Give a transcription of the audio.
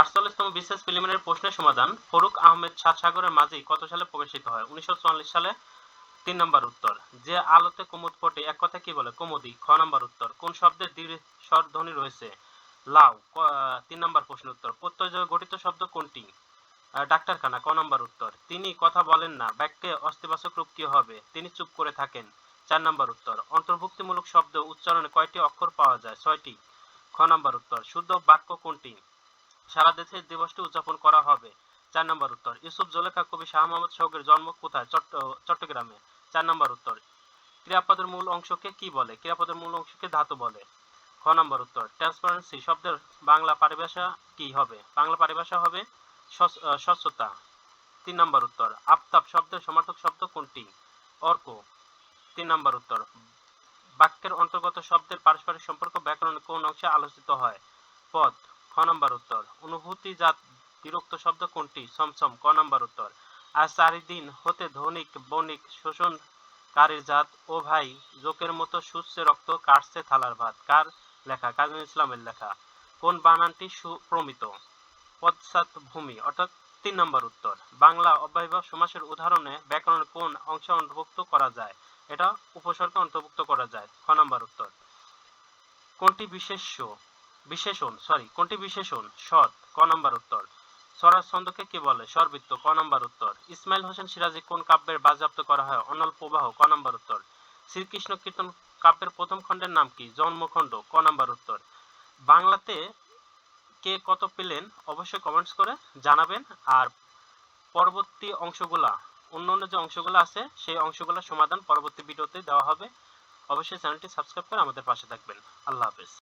আটচল্লিশতম বিশেষ প্রিলিমিনারি প্রশ্নের সমাধান। ফরুক আহমেদ সাত সাগরের মাঝি কত সালে প্রকাশিত হয়? উনিশশো সালে তিন নম্বর উত্তর। যে আলোতে কুমুদ ফোটে, এক কথা কি বলে? কুমুদি খ নম্বর উত্তর। কোন শব্দের দীর্ঘ স্বর ধ্বনি রয়েছে? লাউ। তিন নম্বর প্রশ্ন উত্তর। প্রত্যয় গঠিত শব্দ কোনটি? ডাক্তারখানা। ক নম্বর উত্তর। তিনি কথা বলেন না। বাক্যে অস্তিবাচক রূপ কি হবে? তিনি চুপ করে থাকেন। চার নম্বর উত্তর। অন্তর্ভুক্তিমূলক শব্দ উচ্চারণে কয়টি অক্ষর পাওয়া যায়? ছয়টি। খ নম্বর উত্তর। শুদ্ধ বাক্য কোনটি? সারা দেশে দিবসটি উদযাপন করা হবে। চার নম্বর উত্তর, ইউসুফ জলেখা কবি শাহ মোহাম্মদ শৌকের জন্ম কোথায়? চট্টগ্রামে। চার নম্বর উত্তর, ক্রিয়াপদের মূল অংশকে কি বলে? ক্রিয়াপদের মূল অংশকে ধাতু বলে। খ নম্বর উত্তর ট্রান্সপারেন্সি শব্দের বাংলা পরিভাষা কি হবে? বাংলা পরিভাষা হবে স্বচ্ছতা। তিন নম্বর উত্তর, আফতাব শব্দের সমার্থক শব্দ কোনটি? অর্ক। তিন নম্বর উত্তর, বাক্যের অন্তর্গত শব্দের পারস্পরিক সম্পর্ক ব্যাকরণে কোন অংশে আলোচিত হয়? পদ। খ নম্বর উত্তর। অনুভূতি জাত বিরক্ত শব্দ কোনটি? সমসম ক নম্বর উত্তর। আজ চারিদিন হতে ধনিক, বণিক, শোষণকারীর জাত। ও ভাই, জোকের মতো সুচ্ছে রক্ত কাটছে থালার ভাত। কার লেখা? কাজী ইসলামের লেখা। কোন বানানটি সুপ্রমিত? পশ্চাৎ ভূমি, অর্থাৎ তিন নম্বর উত্তর। বাংলা অব্যয়ভাব সমাসের উদাহরণে ব্যাকরণের কোন অংশ অন্তর্ভুক্ত করা যায়? এটা উপসর্গ অন্তর্ভুক্ত করা যায়। খ নম্বর উত্তর। কোনটি বিশেষ্য? বিশেষণ সরি কোনটি বিশেষণ? সৎ, ক নম্বর উত্তর? স্বরাজ ছন্দকে কি বলে? সর্বৃত্ত ক নম্বর উত্তর। ইসমাইল হোসেন সিরাজি কোন কাব্যের বাজেয়াপ্ত করা হয়? অনল প্রবাহ, ক নম্বর উত্তর? শ্রীকৃষ্ণ কীর্তন কাব্যের প্রথম খণ্ডের নাম কি? জন্মখণ্ড, ক নম্বর উত্তর? বাংলাতে কে কত পেলেন? অবশ্যই কমেন্টস করে জানাবেন। আর পরবর্তী অংশগুলা অন্য অন্য যে অংশগুলো আছে, সেই অংশগুলোর সমাধান পরবর্তী ভিডিওতে দেওয়া হবে। অবশ্যই চ্যানেলটি সাবস্ক্রাইব করে আমাদের পাশে থাকবেন। আল্লাহ হাফেজ।